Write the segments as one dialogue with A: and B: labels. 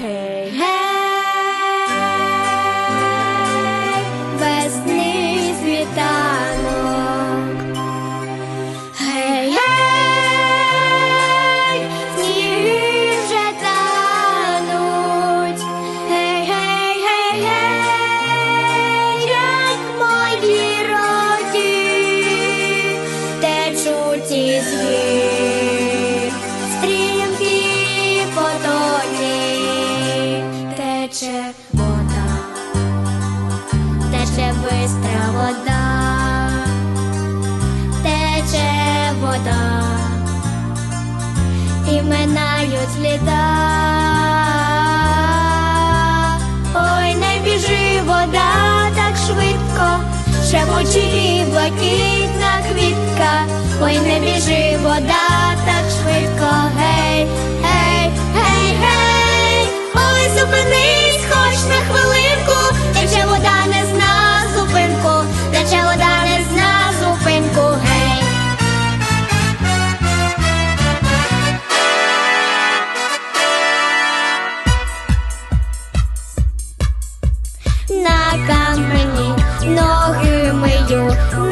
A: hey, hey. бистра вода, тече вода, і минають сліда, ой, не біжи вода так швидко, ще в шепочі блакитна квітка, ой, не біжи. you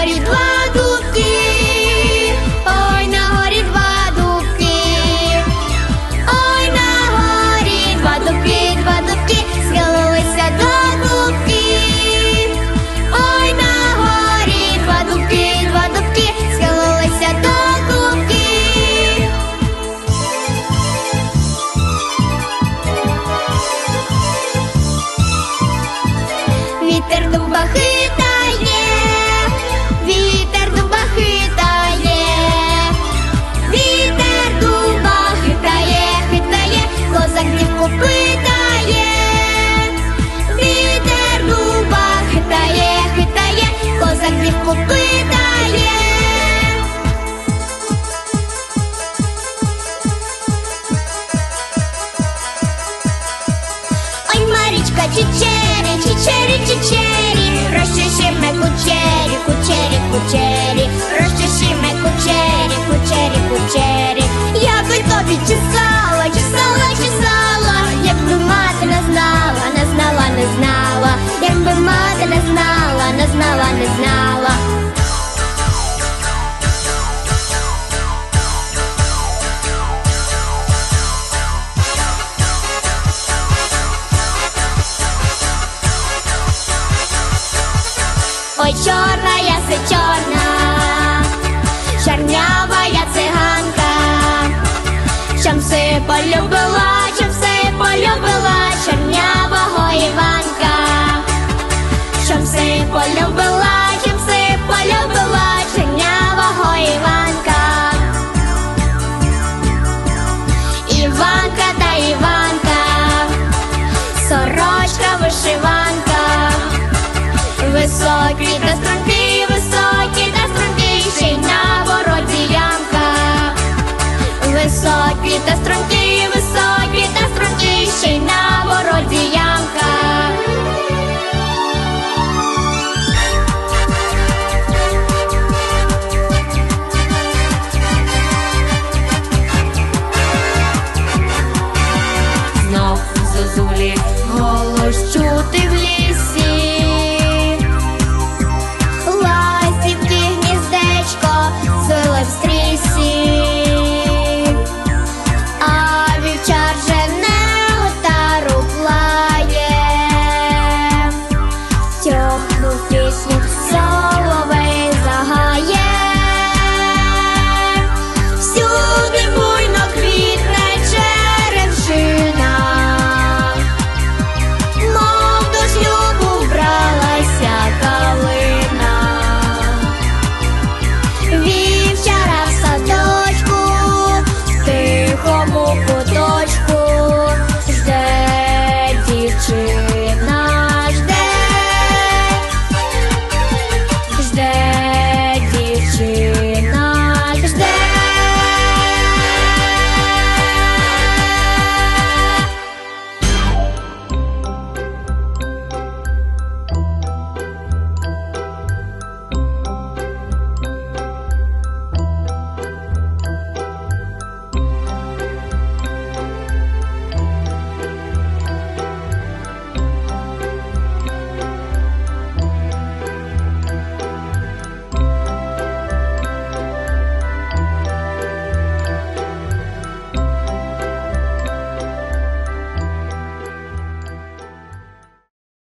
A: Are you? ciceri, ciceri, ciceri, rossi insieme cuceri, cuceri, cuceri. Ой, чорна я се чорна, чорнява я циганка, Чом си полюбила, чом все полюбила, чорнявого Іванка, Чом си полюбила.